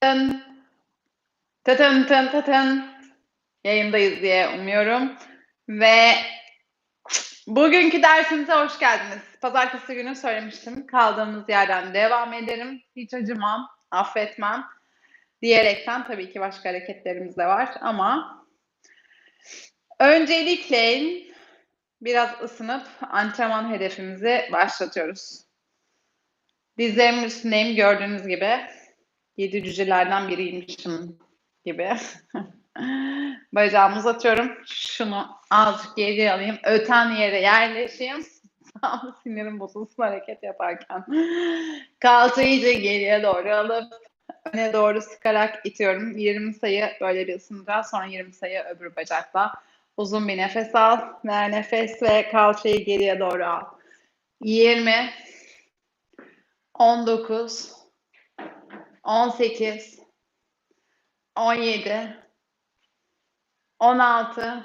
Tın. Tın tın tın tın. Yayındayız diye umuyorum. Ve bugünkü dersimize hoş geldiniz. Pazartesi günü söylemiştim. Kaldığımız yerden devam ederim. Hiç acımam, affetmem. Diyerekten tabii ki başka hareketlerimiz de var ama öncelikle biraz ısınıp antrenman hedefimizi başlatıyoruz. Dizlerimin üstündeyim gördüğünüz gibi. Yedi cücelerden biriymişim gibi. Bacağımı uzatıyorum. Şunu azıcık geri alayım. Öten yere yerleşeyim. Sinirim bozulsun hareket yaparken. Kalça iyice geriye doğru alıp öne doğru sıkarak itiyorum. 20 sayı böyle bir ısınacağız. Sonra 20 sayı öbür bacakla. Uzun bir nefes al. Ver nefes ve kalçayı geriye doğru al. 20 19 18 17 16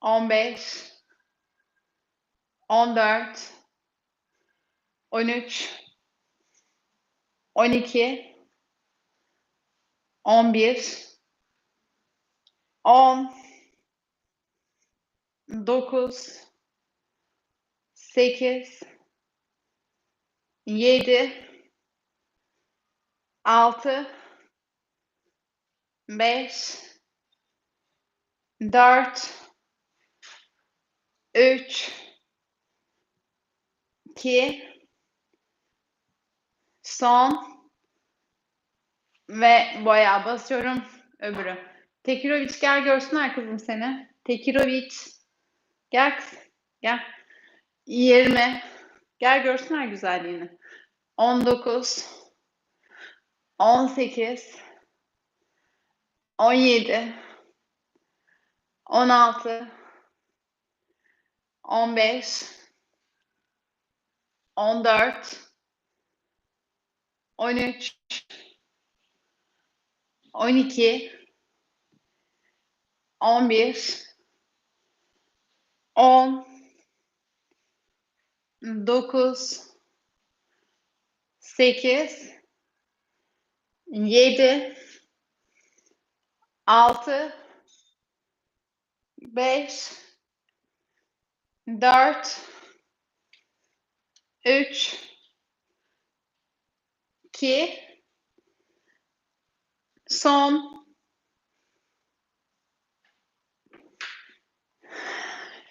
15 14 13 12 11 10 9 8 7 6 5 4 3 2 son. Ve boya basıyorum. Öbürü. Tekiroviç gel görsünler kızım seni. Tekiroviç. Gel kız gel. 20 gel görsünler güzelliğini. 19 18 17 16 15 14 13 12 11 10 9 8 7 6 5 4 3 2 son.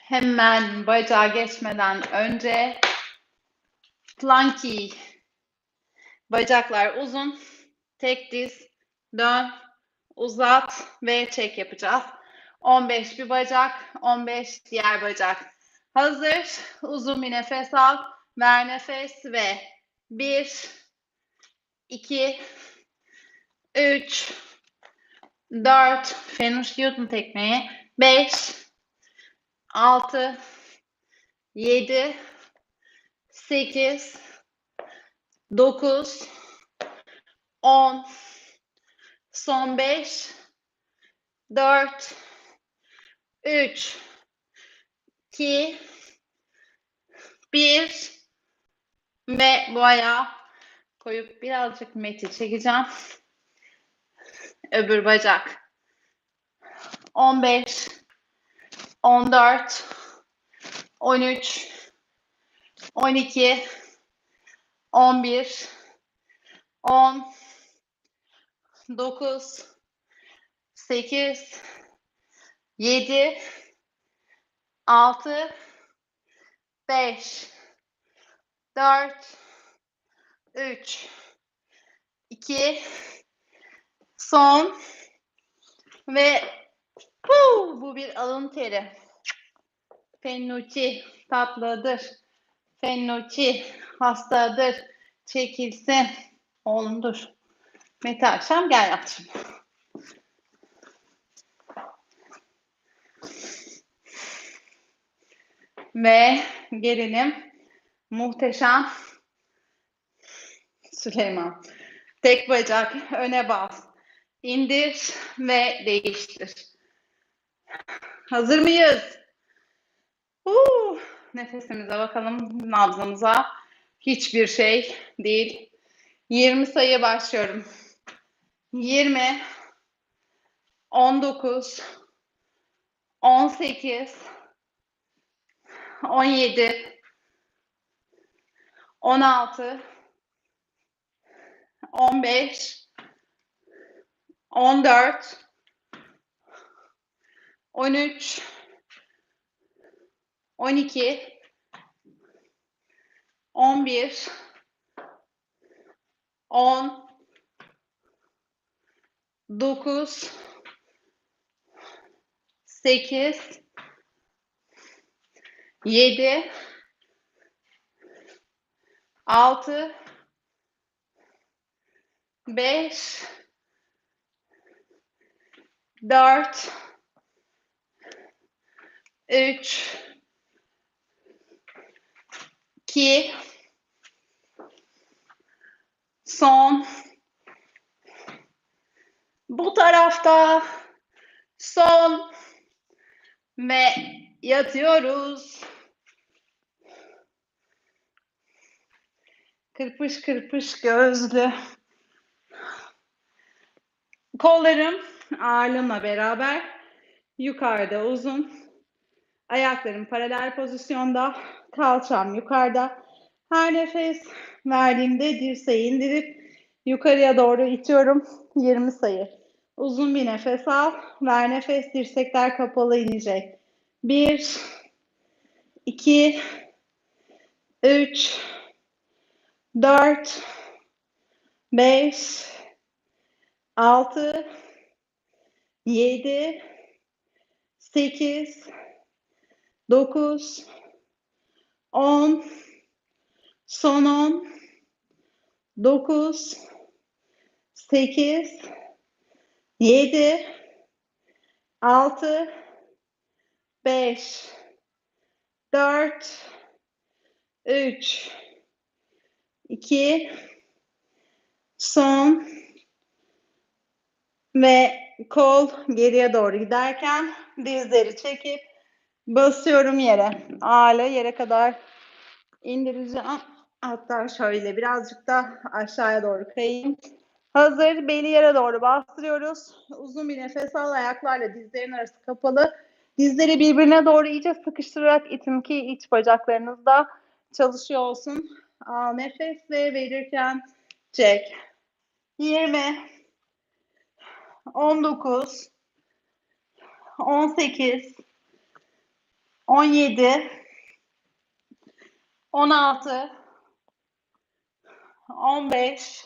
Hemen bacağa geçmeden önce planki. Bacaklar uzun tek diz dön uzat ve çek yapacağız. 15 bir bacak 15 diğer bacak. Hazır uzun bir nefes al. Ver nefes ve 1 2 3 4 fenuşluyordun tekmeyi. 5 6 7 8 9 10 son 5 4 3 2 1 ve bu ayağı koyup birazcık meti çekeceğim. Öbür bacak. 15 14 13 12 11 10 9 8 7 6 5 4 3 2 son ve huu, bu bir alın teri. Fennucci tatlıdır. Fennucci hastadır. Çekilsin. Oğlum. Mete akşam gel şimdi. Ve gelelim muhteşem Süleyman. Tek bacak öne bas. İndir ve değiştir. Hazır mıyız? Uh, nefesimize bakalım, nabzımıza. Hiçbir şey değil. 20 sayı başlıyorum. 20 19 18 17 16 15 14 13 12 11 10 9 8 7 6 5 4 3 2 son bu tarafta son ve yatıyoruz. Kırpış kırpış gözlü. Kollarım ağırlığımla beraber yukarıda uzun. Ayaklarım paralel pozisyonda. Kalçam yukarıda. Her nefes verdiğimde dirseği indirip yukarıya doğru itiyorum. 20 sayı. Uzun bir nefes al. Ver nefes. Dirsekler kapalı inecek. 1 2 3 4 5 6 7 8 9 10 son 10 9 8 7 6 5 4 3 2 son. Ve kol geriye doğru giderken dizleri çekip basıyorum yere. Ağırlığı yere kadar indireceğim. Hatta şöyle birazcık da aşağıya doğru kayayım. Hazır. Beli yere doğru bastırıyoruz. Uzun bir nefes al. Ayaklarla dizlerin arası kapalı. Dizleri birbirine doğru iyice sıkıştırarak itin ki iç bacaklarınızda çalışıyor olsun. Al nefes ve verirken çek. 20 19 18 17 16 15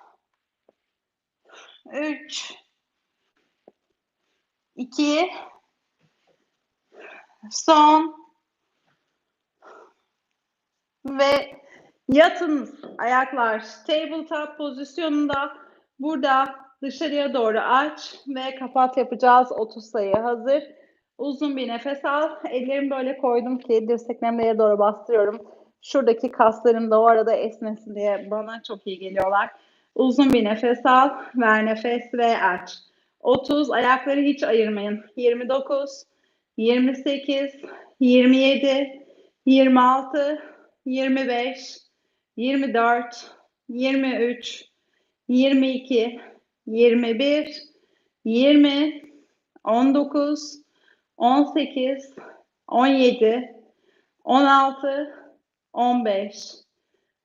3 2 son. Ve yatınız ayaklar. Tabletop pozisyonunda burada dışarıya doğru aç ve kapat yapacağız. 30 sayı hazır. Uzun bir nefes al. Ellerimi böyle koydum ki dirseklerimle yere doğru bastırıyorum. Şuradaki kaslarım da o arada esnesin diye bana çok iyi geliyorlar uzun bir nefes al. Ver nefes ve aç. 30 ayakları hiç ayırmayın. 29 28 27 26 25 24 23 22 21 20 19 18 17 16 15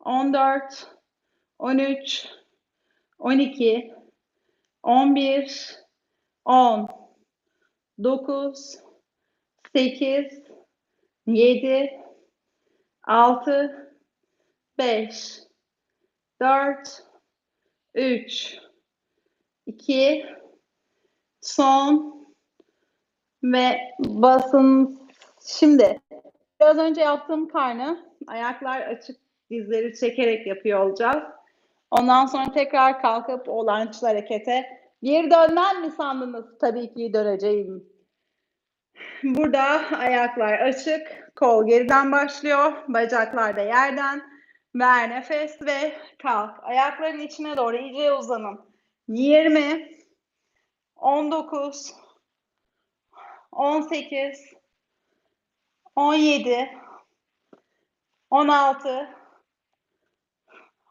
14 13 12 11 10 9 8 7 6 5 4 3 2 son ve basın şimdi biraz önce yaptığım karnı ayaklar açık dizleri çekerek yapıyor olacağız. Ondan sonra tekrar kalkıp o lunge'lı harekete. Geri dönmem mi sandınız? Tabii ki döneceğim. Burada ayaklar açık, kol geriden başlıyor, bacaklar da yerden. Ver nefes ve kalk. Ayakların içine doğru iyice uzanın. 20, 19, 18, 17, 16,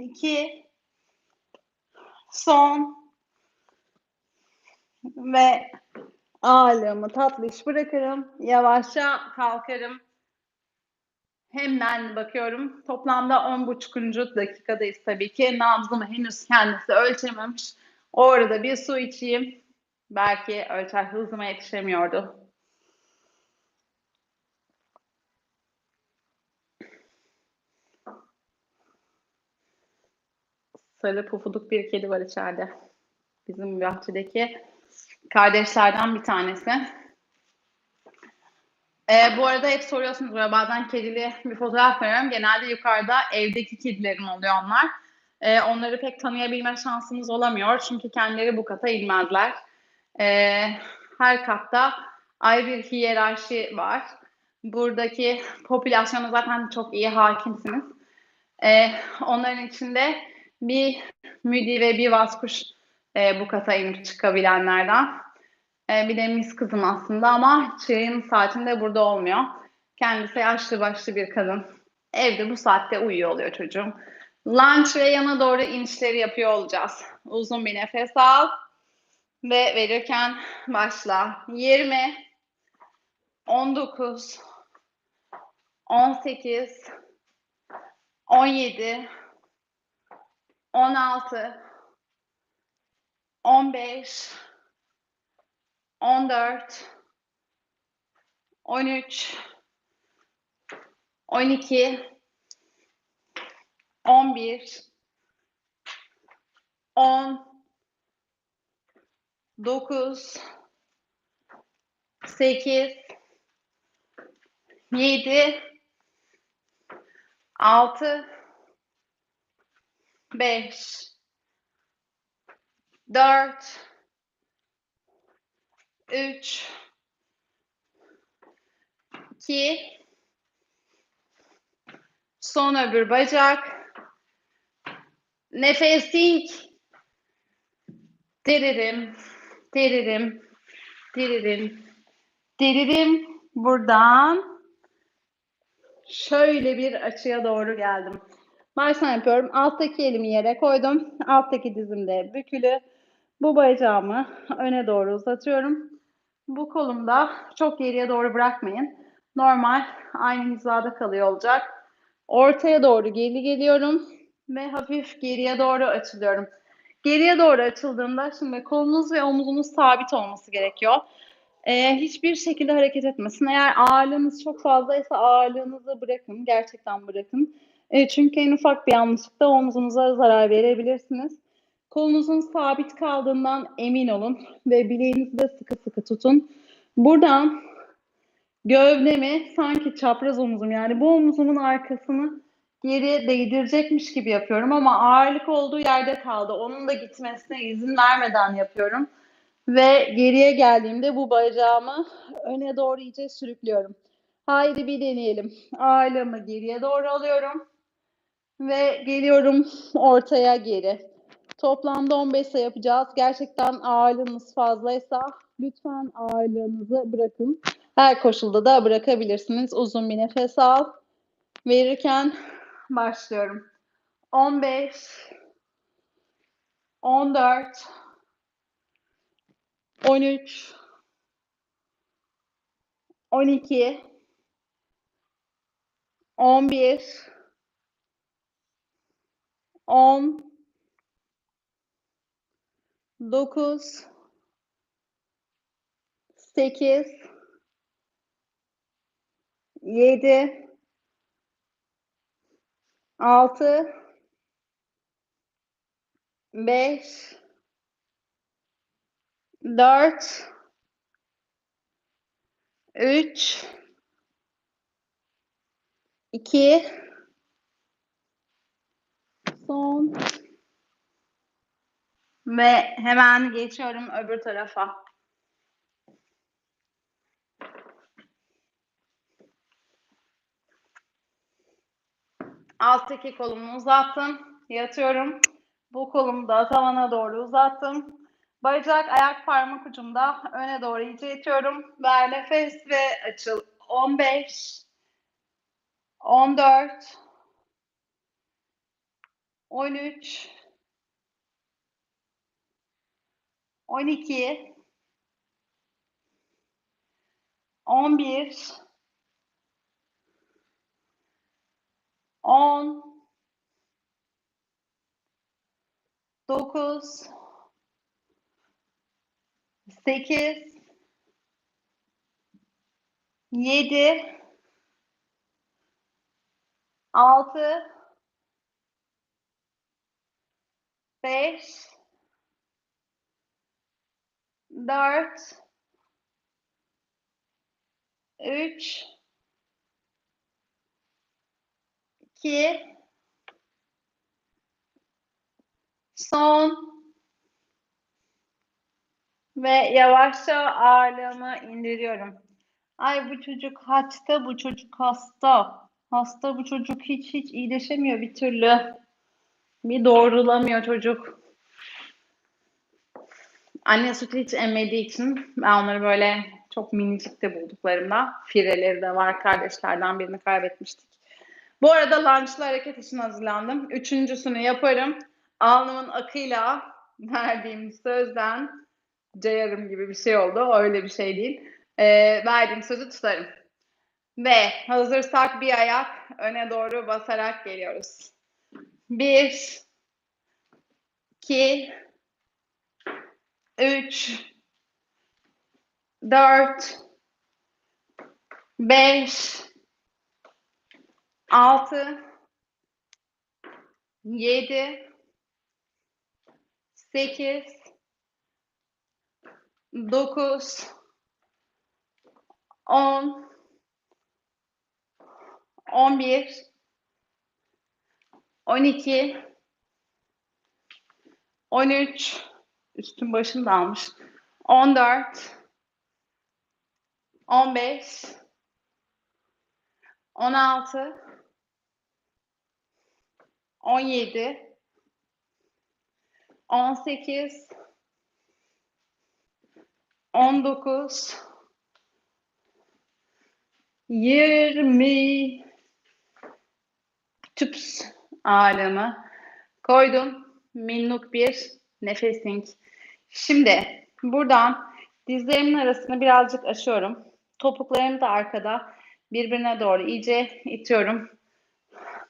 2, son ve ağırlığımı tatlış bırakırım. Yavaşça kalkarım. Hemen bakıyorum. Toplamda 10.5. dakikadayız tabii ki. Nabzımı henüz kendisi ölçememiş. Orada bir su içeyim. Belki ölçer hızıma yetişemiyordu. Sarı pufuduk bir kedi var içeride. Bizim bahçedeki kardeşlerden bir tanesi. Ee, bu arada hep soruyorsunuz böyle bazen kedili bir fotoğraf veriyorum. Genelde yukarıda evdeki kedilerim oluyor onlar. Ee, onları pek tanıyabilme şansımız olamıyor. Çünkü kendileri bu kata inmezler. Ee, her katta ayrı bir hiyerarşi var. Buradaki popülasyona zaten çok iyi hakimsiniz. Ee, onların içinde bir müdi ve bir vaskuş e, bu kata inip çıkabilenlerden. E, bir de mis kızım aslında ama çayın saatinde burada olmuyor. Kendisi yaşlı başlı bir kadın. Evde bu saatte uyuyor oluyor çocuğum. Lunch ve yana doğru inişleri yapıyor olacağız. Uzun bir nefes al ve verirken başla. 20 19 18 17 16 15 14 13 12 11 10 9 8 7 6 5 4 3 2 son öbür bacak. Nefesink diririm diririm diririm diririm. Buradan şöyle bir açıya doğru geldim. Baştan yapıyorum. Alttaki elimi yere koydum. Alttaki dizim de bükülü. Bu bacağımı öne doğru uzatıyorum. Bu kolumda çok geriye doğru bırakmayın. Normal aynı hizada kalıyor olacak. Ortaya doğru geri geliyorum ve hafif geriye doğru açılıyorum. Geriye doğru açıldığımda şimdi kolunuz ve omuzunuz sabit olması gerekiyor. Ee, hiçbir şekilde hareket etmesin. Eğer ağırlığınız çok fazlaysa ağırlığınızı bırakın. Gerçekten bırakın. E, çünkü en ufak bir yanlışlıkta omuzunuza zarar verebilirsiniz. Kolunuzun sabit kaldığından emin olun ve bileğinizi de sıkı sıkı tutun. Buradan gövdemi sanki çapraz omuzum yani bu omuzumun arkasını geriye değdirecekmiş gibi yapıyorum ama ağırlık olduğu yerde kaldı. Onun da gitmesine izin vermeden yapıyorum. Ve geriye geldiğimde bu bacağımı öne doğru iyice sürüklüyorum. Haydi bir deneyelim. Ağırlığımı geriye doğru alıyorum. Ve geliyorum ortaya geri. Toplamda 15 sayı yapacağız. Gerçekten ağırlığınız fazlaysa lütfen ağırlığınızı bırakın. Her koşulda da bırakabilirsiniz. Uzun bir nefes al. Verirken başlıyorum. 15 14 13 12 11 on, dokuz, sekiz, yedi, altı, beş, dört, üç, iki, son ve hemen geçiyorum öbür tarafa. Alttaki kolumu uzattım. Yatıyorum. Bu kolumu da tavana doğru uzattım. Bacak ayak parmak ucumda öne doğru iyice itiyorum. Ver nefes ve açıl. 15 14 13 12 11 10 9 8 7 6 5 4 3 2 son ve yavaşça ağırlığımı indiriyorum. Ay bu çocuk hasta, bu çocuk hasta. Hasta bu çocuk hiç hiç iyileşemiyor bir türlü. Bir doğrulamıyor çocuk. Anne sütü hiç emmediği için ben onları böyle çok minicik de bulduklarımda fireleri de var. Kardeşlerden birini kaybetmiştik. Bu arada lunchlı hareket için hazırlandım. Üçüncüsünü yaparım. Alnımın akıyla verdiğim sözden cayarım gibi bir şey oldu. Öyle bir şey değil. Ee, verdiğim sözü tutarım. Ve hazırsak bir ayak öne doğru basarak geliyoruz. Bir, iki, üç, dört, beş, altı, yedi, sekiz, dokuz, on, on bir, on iki, on üç, üstüm başım on altı, on yedi, on sekiz, on dokuz, yirmi, tüps ağırlığımı koydum. Minnuk bir nefesing. Şimdi buradan dizlerimin arasını birazcık açıyorum. Topuklarımı da arkada birbirine doğru iyice itiyorum.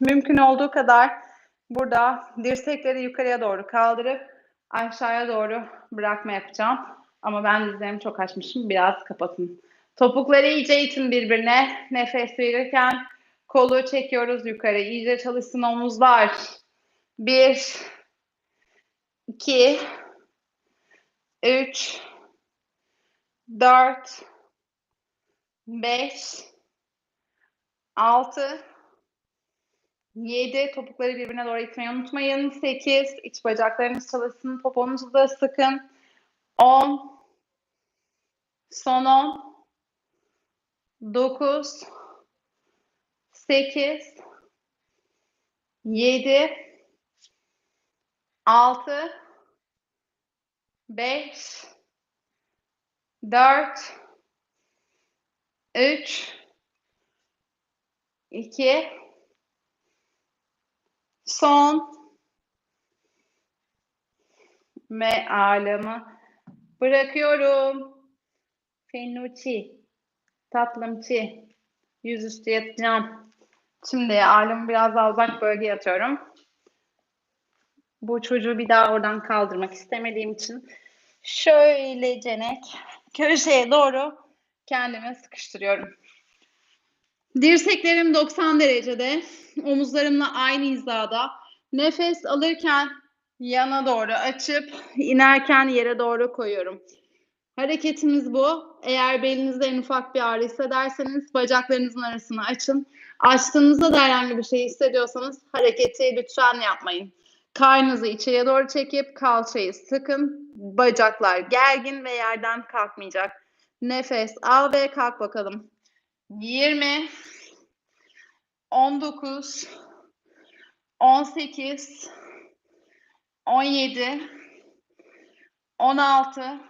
Mümkün olduğu kadar burada dirsekleri yukarıya doğru kaldırıp aşağıya doğru bırakma yapacağım. Ama ben dizlerimi çok açmışım. Biraz kapatın. Topukları iyice itin birbirine. Nefes verirken kolu çekiyoruz yukarı. İyice çalışsın omuzlar. Bir, iki, üç, dört, beş, altı, yedi. Topukları birbirine doğru itmeyi unutmayın. Sekiz. iç bacaklarınız çalışsın. Poponuzu da sıkın. On. Son on. Dokuz. Sekiz. Yedi. Altı. Beş. Dört. Üç. iki, Son. Ve ağırlığımı bırakıyorum. Fenuçi. Tatlımçı. Yüzüstü yatacağım. Şimdi ağırlığımı biraz daha uzak bölgeye atıyorum. bu çocuğu bir daha oradan kaldırmak istemediğim için şöylecenek köşeye doğru kendime sıkıştırıyorum. Dirseklerim 90 derecede, omuzlarımla aynı hizada. Nefes alırken yana doğru açıp inerken yere doğru koyuyorum. Hareketimiz bu. Eğer belinizde en ufak bir ağrı hissederseniz bacaklarınızın arasını açın. Açtığınızda da herhangi bir şey hissediyorsanız hareketi lütfen yapmayın. Karnınızı içeriye doğru çekip kalçayı sıkın. Bacaklar gergin ve yerden kalkmayacak. Nefes al ve kalk bakalım. 20 19 18 17 16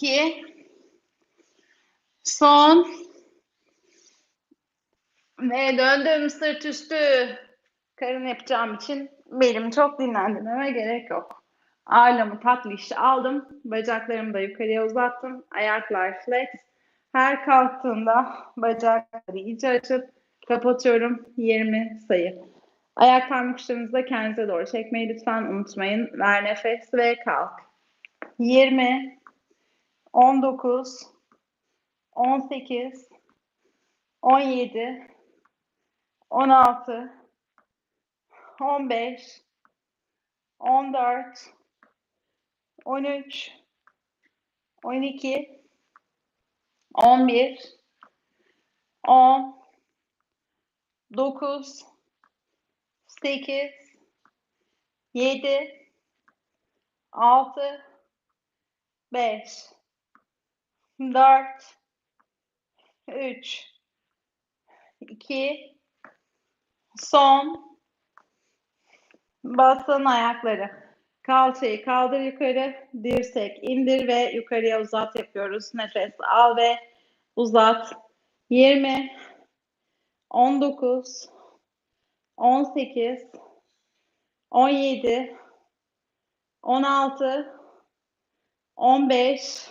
2 son ve döndüm sırt üstü karın yapacağım için belim çok dinlendirmeme gerek yok. Ağırlığımı tatlı işte aldım. Bacaklarımı da yukarıya uzattım. Ayaklar flex. Her kalktığımda bacakları iyice açıp kapatıyorum. 20 sayı. Ayak parmak uçlarınızı kendinize doğru çekmeyi lütfen unutmayın. Ver nefes ve kalk. 20 19 18 17 16 15 14 13 12 11 10 9 8 7 6 5 4 3 2 son. Basın ayakları. Kalçayı kaldır yukarı dirsek indir ve yukarıya uzat yapıyoruz. Nefes al ve uzat. 20 19 18 17 16 15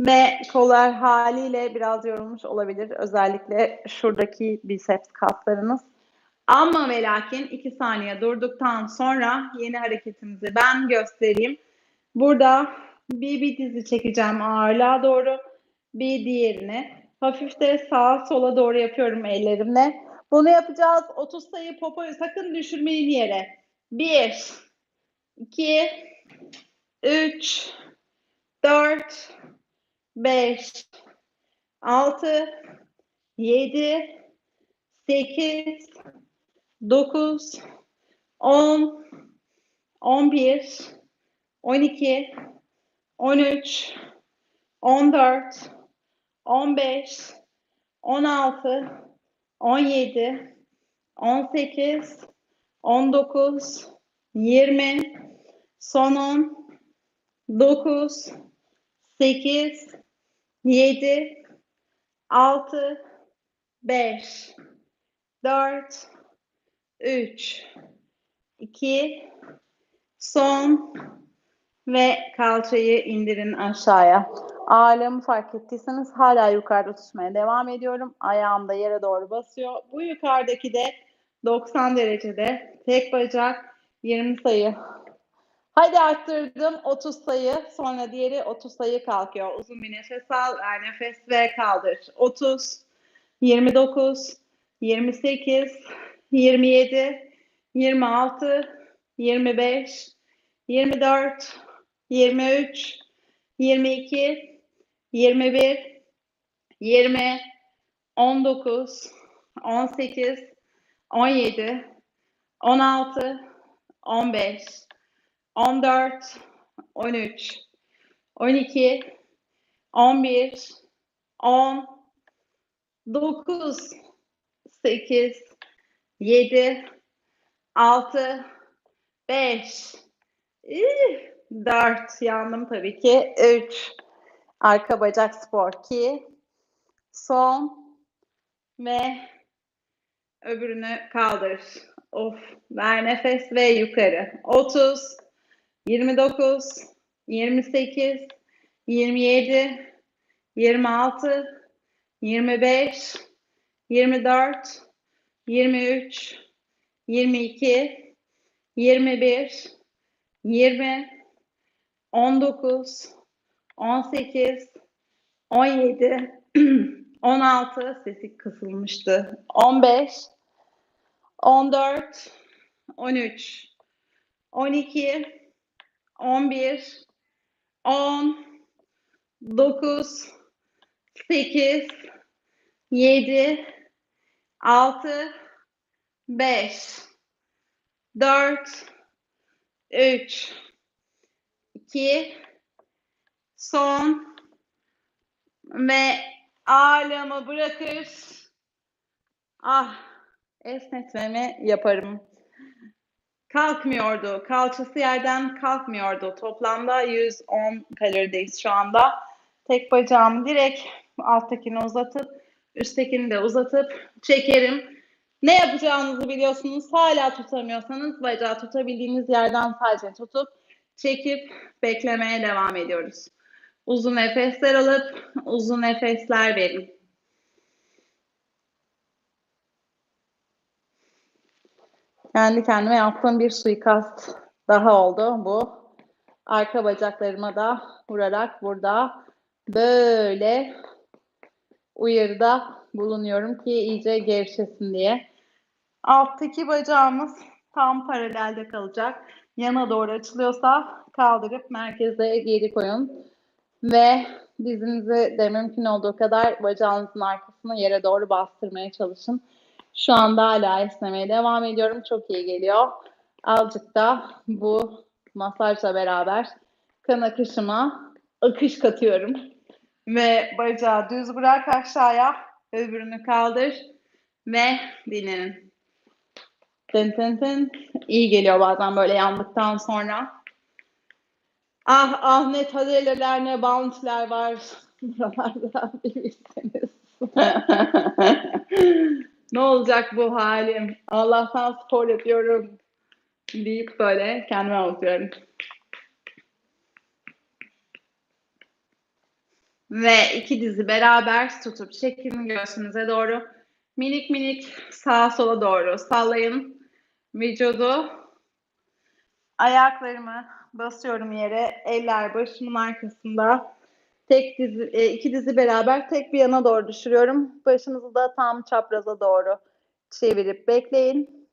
ve kollar haliyle biraz yorulmuş olabilir. Özellikle şuradaki biceps kaslarınız. Ama ve lakin 2 saniye durduktan sonra yeni hareketimizi ben göstereyim. Burada bir, bir dizi çekeceğim ağırlığa doğru. Bir diğerini. Hafif de sağa sola doğru yapıyorum ellerimle. Bunu yapacağız. 30 sayı popoyu sakın düşürmeyin yere. 1 2 3 4 5 6 7 8 9 10 11 12 13 14 15 16 17 18 19 20 son 10 9 8 7 6 5 4 3 2 son ve kalçayı indirin aşağıya. Ağırlığımı fark ettiyseniz hala yukarıda tutmaya devam ediyorum. Ayağım da yere doğru basıyor. Bu yukarıdaki de 90 derecede. Tek bacak 20 sayı. Hadi arttırdım 30 sayı. Sonra diğeri 30 sayı kalkıyor. Uzun bir nefes al. Ver nefes ve kaldır. 30, 29, 28, 27, 26, 25, 24, 23, 22, 21, 20, 19, 18, 17, 16, 15, 14, 13, 12, 11, 10, 9, 8, 7, 6, 5, 4, yandım tabii ki, 3, arka bacak spor 2, son ve öbürünü kaldır. Of, ver nefes ve yukarı. 30, 29, 28, 27, 26, 25, 24, 23, 22, 21, 20, 19, 18, 17, 16, sesi kısılmıştı. 15, 14, 13, 12, 11, 10, 9, 8, 7, 6, 5, 4, 3, 2, son ve ağırlığımı bırakır. Ah, esnetmemi yaparım. Kalkmıyordu. Kalçası yerden kalkmıyordu. Toplamda 110 kalorideyiz şu anda. Tek bacağımı direkt alttakini uzatıp üsttekini de uzatıp çekerim. Ne yapacağınızı biliyorsunuz. Hala tutamıyorsanız bacağı tutabildiğiniz yerden sadece tutup çekip beklemeye devam ediyoruz. Uzun nefesler alıp uzun nefesler verin. Kendi kendime yaptığım bir suikast daha oldu bu. Arka bacaklarıma da vurarak burada böyle uyarıda bulunuyorum ki iyice gevşesin diye. Alttaki bacağımız tam paralelde kalacak. Yana doğru açılıyorsa kaldırıp merkeze geri koyun. Ve dizinizi de mümkün olduğu kadar bacağınızın arkasına yere doğru bastırmaya çalışın. Şu anda hala esnemeye devam ediyorum. Çok iyi geliyor. Azıcık da bu masajla beraber kan akışıma akış katıyorum. Ve bacağı düz bırak aşağıya. Öbürünü kaldır ve dinlenin. Tın tın tın. İyi geliyor bazen böyle yandıktan sonra. Ah ah ne tadeleler ne bounty'ler var buralarda bilirsiniz. ne olacak bu halim? Allah'tan spor yapıyorum deyip böyle kendime avutuyorum. Ve iki dizi beraber tutup çekin göğsünüze doğru. Minik minik sağa sola doğru sallayın vücudu. Ayaklarımı basıyorum yere. Eller başımın arkasında. Tek dizi, e, iki dizi beraber tek bir yana doğru düşürüyorum. Başınızı da tam çapraza doğru çevirip bekleyin.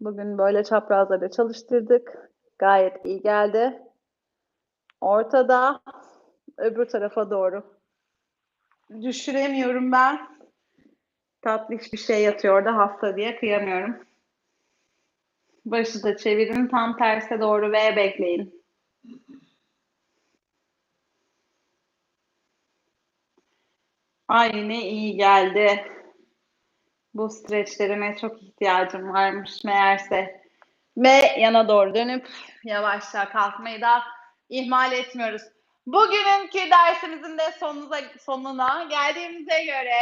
Bugün böyle çaprazları çalıştırdık. Gayet iyi geldi. Ortada öbür tarafa doğru. Düşüremiyorum ben. Tatlış bir şey yatıyor orada hasta diye kıyamıyorum. Başı da çevirin tam terse doğru ve bekleyin. Ay ne iyi geldi. Bu streçlerime çok ihtiyacım varmış meğerse. Ve yana doğru dönüp yavaşça kalkmayı da ihmal etmiyoruz. Bugününkü dersimizin de sonuna, sonuna geldiğimize göre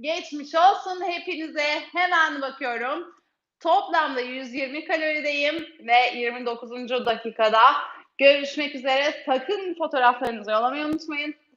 geçmiş olsun hepinize. Hemen bakıyorum. Toplamda 120 kalorideyim ve 29. dakikada görüşmek üzere. Sakın fotoğraflarınızı yollamayı unutmayın.